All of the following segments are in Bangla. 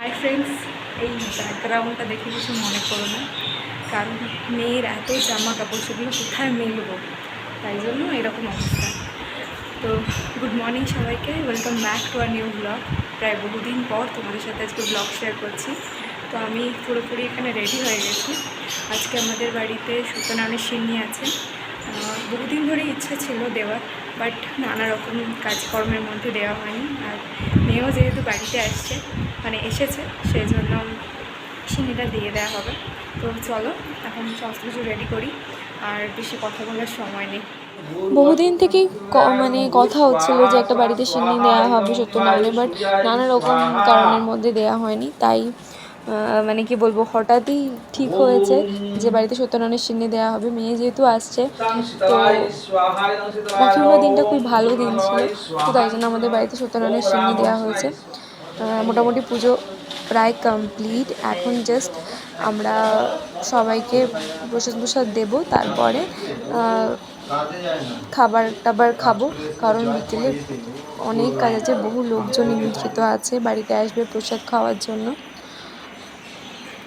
হাই ফ্রেন্ডস এই ব্যাকগ্রাউন্ডটা দেখে কিছু মনে করো না। কারণ মেয়ের এত জামা কাপড় সেগুলো কোথায় মেলবো? তাই জন্য এরকম অবস্থা। তো গুড মর্নিং সবাইকে welcome back to our new blog প্রায় বহুদিন পর তোমাদের সাথে আজকে ব্লগ শেয়ার করছি। তো আমি পুরোপুরি এখানে রেডি হয়ে গেছি। আজকে আমাদের বাড়িতে সত্যনারায়ণের সিন্নি আছে আহ, বহুদিন ধরে ইচ্ছা ছিল দেওয়ার। বাট নানা রকম কাজকর্মের মধ্যে দেওয়া হয়নি। আর মেয়েও যেহেতু বাড়িতে আসছে মানে এসেছে সেই জন্য সিন্নিটা দিয়ে দেওয়া হবে। তো চলো, এখন সমস্ত কিছু রেডি করি, আর বেশি কথা বলার সময় নেই। বহুদিন থেকেই মানে কথা হচ্ছিল যে একটা বাড়িতে সিন্নি দেওয়া হবে সত্য সত্যনারায়ণে বাট নানা রকম কারণের মধ্যে দেওয়া হয়নি, তাই মানে কি বলব, হঠাৎই ঠিক হয়েছে যে বাড়িতে সত্যনারায়ণের সিন্নি দেওয়া হবে। মেয়ে যেহেতু আসছে, তো রাখিবার দিনটা খুবই ভালো দিন ছিল। তো তাই জন্য আমাদের বাড়িতে সত্যনারায়ণের সিন্নি দেওয়া হয়েছে। মোটামুটি পুজো প্রায় কমপ্লিট এখন জাস্ট আমরা সবাইকে প্রসাদ প্রসাদ দেবো, তারপরে খাবার টাবার খাব। কারণ বিকেলে অনেক কাজ আছে, বহু লোকজন নিমন্ত্রিত আছে, বাড়িতে আসবে প্রসাদ খাওয়ার জন্য।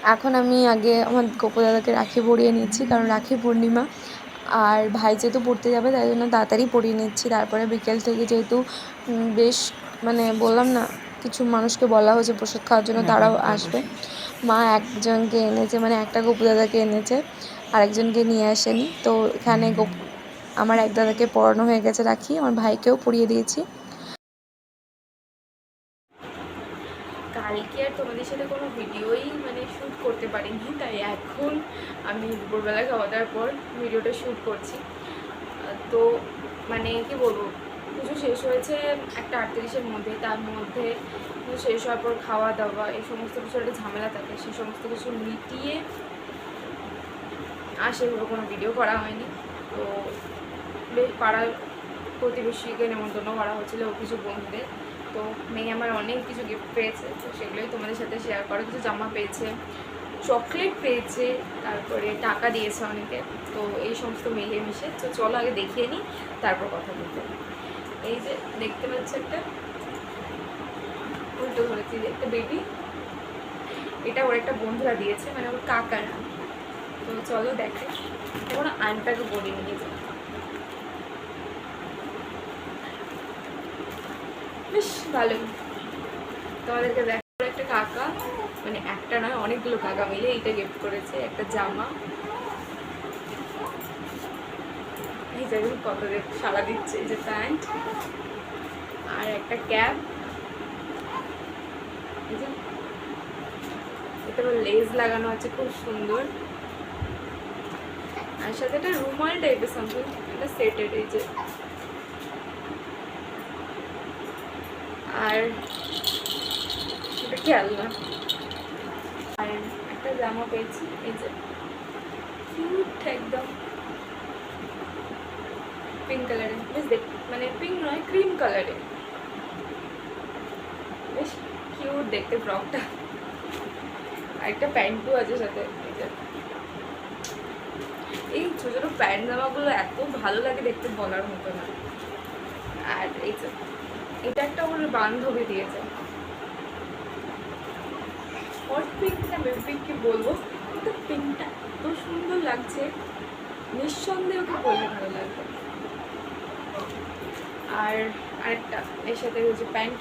এখন আমি আগে আমার গোপু দাদাকে রাখি পরিয়ে নিচ্ছি কারণ রাখি পূর্ণিমা আর ভাই যেহেতু পড়তে যাবে তাই জন্য তাড়াতাড়ি পরিয়ে নিচ্ছি। তারপরে বিকেল থেকে যেহেতু বেশ মানে বললাম না কিছু মানুষকে বলা হয়েছে প্রসাদ খাওয়ার জন্য তারাও আসবে। মা একজনকে এনেছে মানে একটা গোপু দাদাকে এনেছে আরেকজনকে নিয়ে আসেনি। তো এখানে গোপ আমার এক দাদাকে পড়ানো হয়ে গেছে রাখি আমার ভাইকেও পড়িয়ে দিয়েছি। কালকে আর তোমাদের সাথে কোনো ভিডিওই মানে শ্যুট করতে পারিনি, তাই এখন আমি দুপুরবেলা খাওয়া দাওয়ার পর ভিডিওটা শ্যুট করছি। তো মানে কি বলব, পুজো শেষ হয়েছে একটা আটত্রিশের মধ্যে, তার মধ্যে পুজো শেষ হওয়ার পর খাওয়া দাওয়া, এই সমস্ত কিছু একটা ঝামেলা থাকে, সেই সমস্ত কিছু মিটিয়ে আর সেভাবে কোনো ভিডিও করা হয়নি। তো বেশ পাড়ার প্রতিবেশীকে নেমন্তন্ন করা হচ্ছিল ও কিছু বন্ধুদের। তো মেয়ে আমার অনেক কিছু গিফট পেয়েছে, তো সেগুলোই তোমাদের সাথে শেয়ার করো। কিছু জামা পেয়েছে চকলেট পেয়েছে, তারপরে টাকা দিয়েছে অনেকে, তো এই সমস্ত মিলিয়ে মিশে। তো চলো আগে দেখিয়ে নিই, তারপর কথা বলতে এই যে দেখতে পাচ্ছ একটা উল্টো ধরেছি একটা বেবি এটা ওর একটা বন্ধুরা দিয়েছে মানে ওর কাকারা তো চলো দেখে। এখন আনটাকে পরে নিয়ে যাই বেশ ভালো। তোমাদেরকে দেখো একটা কাকা মানে একটা নয়, অনেকগুলো কাকা মিলে এইটা গিফট করেছে, একটা জামা। এই যে কত সারা দিচ্ছে, এই যে প্যান্ট। আর একটা ক্যাপ। এই এটা লেজ লাগানো আছে, খুব সুন্দর। আর সাথে একটা রুমাল টাইপের সামথিং এটা সেটেড এই যে। আর এটা খেলনা আর একটা জামা পেয়েছি, এই যে কিউট একদম। পিঙ্ক কালারের বেশ দেখ মানে পিঙ্ক নয় ক্রিম কালারের বেশ কিউট দেখতে ফ্রকটা আর একটা প্যান্টও আছে সাথে, এই ছোটো ছোটো প্যান্ট জামাগুলো এত ভালো লাগে দেখতে বলার মতো না। আর এই এটা একটা আমার বান্ধবী দিয়েছে। হট পিঙ্কটা বেবি কি বলব। কিন্তু পিঙ্কটা এত সুন্দর লাগছে। নিঃসন্দেহে ওকে বললে ভালো লাগবে। আর আরেকটা, এর সাথে হচ্ছে প্যান্ট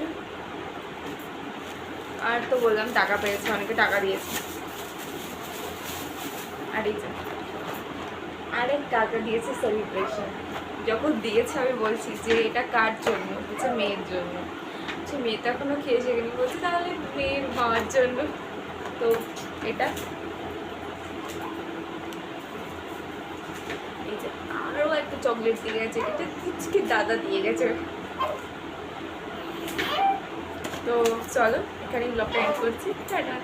আর তো বললাম টাকা পেয়েছে, অনেকে টাকা দিয়েছে। আর এই আরেক টাকা দিয়েছে সেলিব্রেশন যখন দিয়েছে, আমি বলছি যে, এটা কার জন্য? বলছে, মেয়ের জন্য। বলছে মেয়েটা কোনো এখনও খেয়ে শেখেনি বলছে, তাহলে মেয়ের মার জন্য। তো এটা। আরও একটা চকলেট দিয়ে গেছে, এটা কুচকে দাদা দিয়ে গেছে। তো চলো, এখানেই ব্লগটা এন্ড করছি। টাটা।